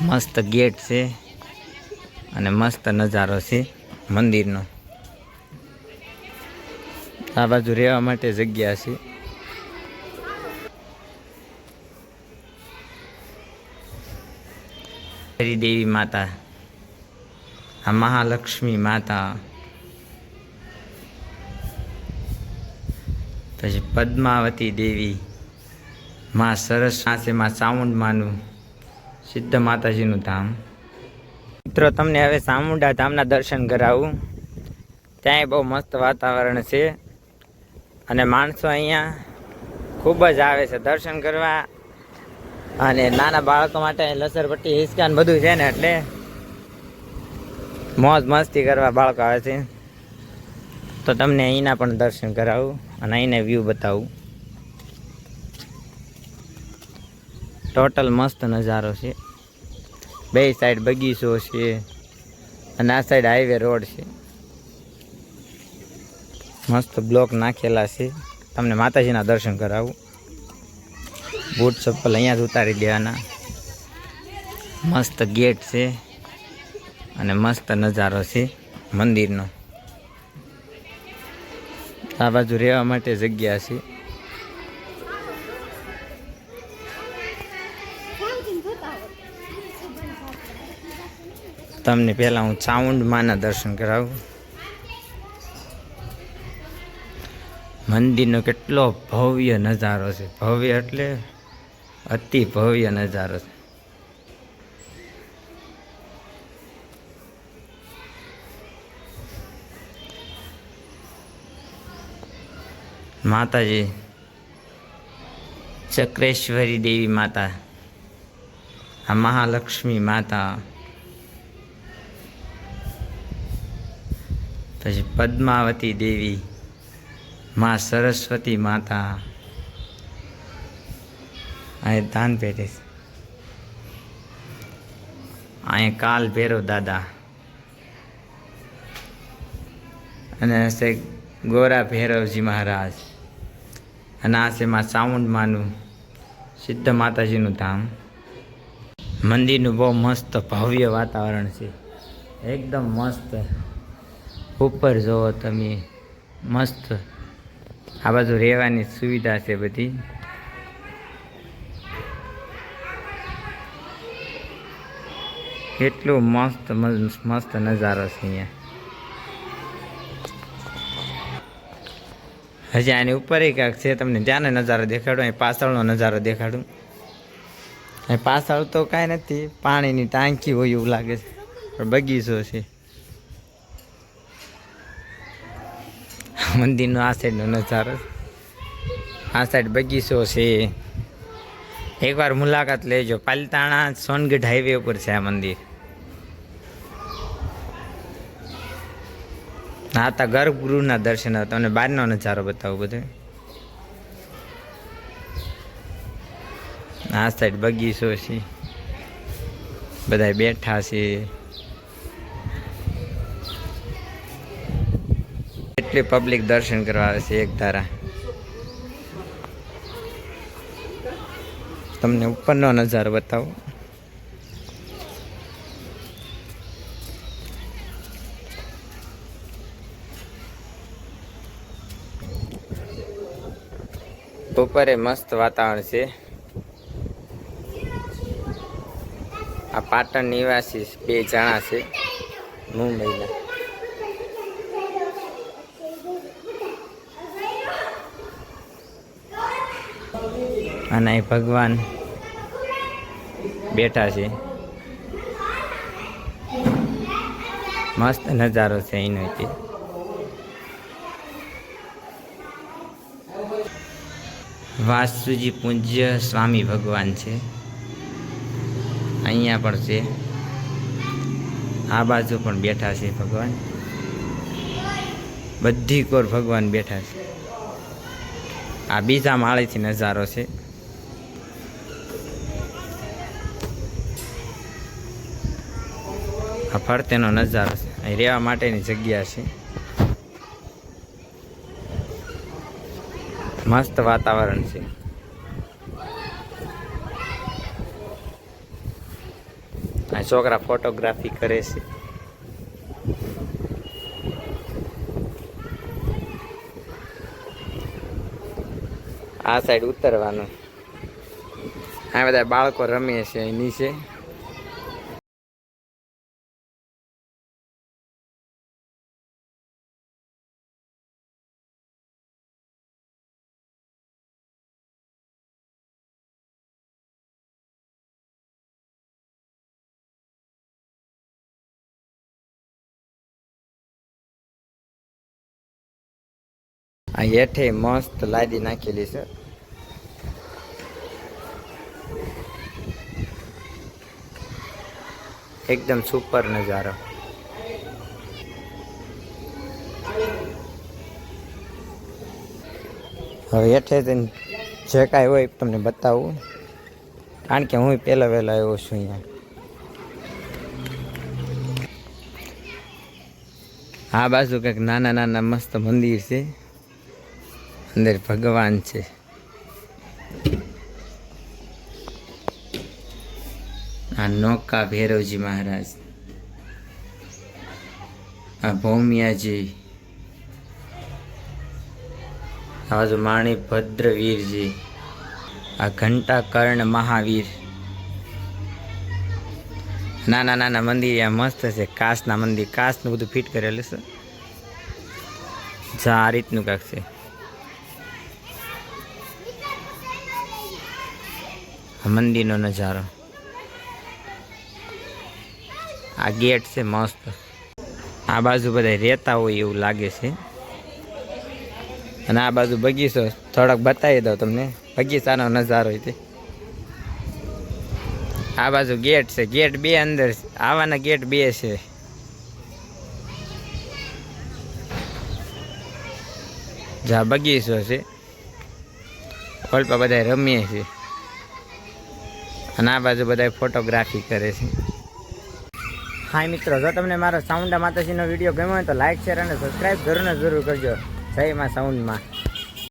મસ્ત ગેટ છે અને મસ્ત નજારો છે મંદિરનો. આ બાજુ રહેવા માટે જગ્યા છે. દેવી માતા, આ મહાલક્ષ્મી માતા. પછી પદ્માવતી દેવી, માં સરસ સાથે માં ચામુંડ માનું. સિદ્ધ માતાજીનું ધામ. મિત્રો, તમને હવે ચામુંડા ધામના દર્શન કરાવું. ત્યાંય બહુ મસ્ત વાતાવરણ છે. અને માણસો અહીંયા ખૂબ જ આવે છે દર્શન કરવા. અને નાના બાળકો માટે લસરપટ્ટી હિસકાન બધું છે ને એટલે મોજ મસ્તી કરવા બાળકો આવે છે. તો તમને અહીંના પણ દર્શન કરાવું અને અહીંને વ્યૂ બતાવું. ટોટલ મસ્ત નજારો છે. બે સાઈડ બગીચો છે અને આ સાઈડ હાઈવે રોડ છે. મસ્ત બ્લોક નાખેલા છે. તમને માતાજીના દર્શન કરાવું. બૂટ ચપ્પલ અહીંયા જ ઉતારી દેવાના. મસ્ત ગેટ છે અને મસ્ત નજારો છે મંદિરનો. આ બાજુ રહેવા માટે જગ્યા છે. તમને પહેલાં હું ચાઉંડ માના દર્શન કરાવું. મંદિરનો કેટલો ભવ્ય નજારો છે. ભવ્ય એટલે અતિ ભવ્ય નજારો છે. માતાજી, ચક્રેશ્વરી દેવી માતા, આ મહાલક્ષ્મી માતા પછી પદ્માવતી દેવી, માં સરસ્વતી માતા. અહીં દાન પેટે અહીં કાલ ભૈરવ દાદા. અને હશે ગોરા ભૈરવજી મહારાજ. અને આ છે માં ચામુંડ માનું સિદ્ધ માતાજીનું ધામ. મંદિરનું બહુ મસ્ત ભવ્ય વાતાવરણ છે. એકદમ મસ્ત. ઉપર જુઓ તમે, મસ્ત. આ બાજુ રહેવાની સુવિધા છે બધી. કેટલું મસ્ત મસ્ત નજારો છે અહીંયા. હજી આની ઉપર એક કાંક છે, તમને ત્યાંનો નજારો દેખાડું, અહીં પાછળનો નજારો દેખાડું. અહીં પાછળ તો કાંઈ નથી, પાણીની ટાંકી હોય એવું લાગે છે, પણ બગીચો છે. મંદિરનો આ સાઈડનો નજારો. આ સાઈડ બગીચો છે. એકવાર મુલાકાત લેજો. પાલતાણા સોનગઢ હાઈવે ઉપર છે આ મંદિર. હા તા ગર્ભગૃહના દર્શન હતા. અને બહારનો નજારો બતાવું બધે. આ સાઈડ બગીચો છે. બધા બેઠા છે. એટલી પબ્લિક દર્શન કરવા આવે છે એક ધારા. તમને ઉપરનો નજારો બતાવો. બપોરે મસ્ત વાતાવરણ છે. આ પાટણ નિવાસી બે જણા છે. મુંબઈના. અને ભગવાન બેઠા છે. મસ્ત નજારો છે અહીંનો તે વાસુજી પૂજ્ય સ્વામી ભગવાન છે. અહીંયા પણ છે. આ બાજુ પણ બેઠા છે ભગવાન. બધી કોર ભગવાન બેઠા છે. આ બીજા માળેથી નજારો છે. આ ફરતેનો નજારો છે. અહીં રહેવા માટેની જગ્યા છે. મસ્ત વાતાવરણ છે. આ છોકરા ફોટોગ્રાફી કરે છે. આ સાઈડ ઉતરવાનું. આ બધા બાળકો રમે છે અહીં નીચે. આ હેઠે મસ્ત લાદી નાખેલી છે. એકદમ સુપર નજારો. હવે હેઠે જે કાંઈ હોય તમને બતાવું. કારણ કે હું પહેલા વહેલા આવ્યો છું અહીંયા. આ બાજુ કંઈક નાના નાના મસ્ત મંદિર છે. અંદર ભગવાન છે. આ નૌકા ભૈરવજી મહારાજ. આ ભૌમિયાજી. આ બાજુ માણી આ ઘંટા કર્ણ મહાવીર. નાના નાના મંદિર આ મસ્ત છે. કાસના મંદિર. કાસનું બધું ફિટ કરેલું છે. આ રીતનું કાંક છે. મંદિરનો નજારો. આ ગેટ છે મસ્ત. આ બાજુ બધા રહેતા હોય એવું લાગે છે. અને આ બાજુ બગીચો થોડોક બતાવી દઉં તમને. બગીચાનો નજારો તે આ બાજુ ગેટ છે. ગેટ બે અંદર. આવાના ગેટ બે છે. જા બગીચો છે. ઓલપા બધા રમીએ છે અને આ બાજુ બધા ફોટોગ્રાફી કરે છે. હાય મિત્રો, જો તમને મારો સાઉન્ડા માતાજીનો વીડિયો ગમ્યો હોય તો લાઈક શેર અને સબસ્ક્રાઈબ જરૂર જરૂર કરજો. જય માં સાઉન્ડમાં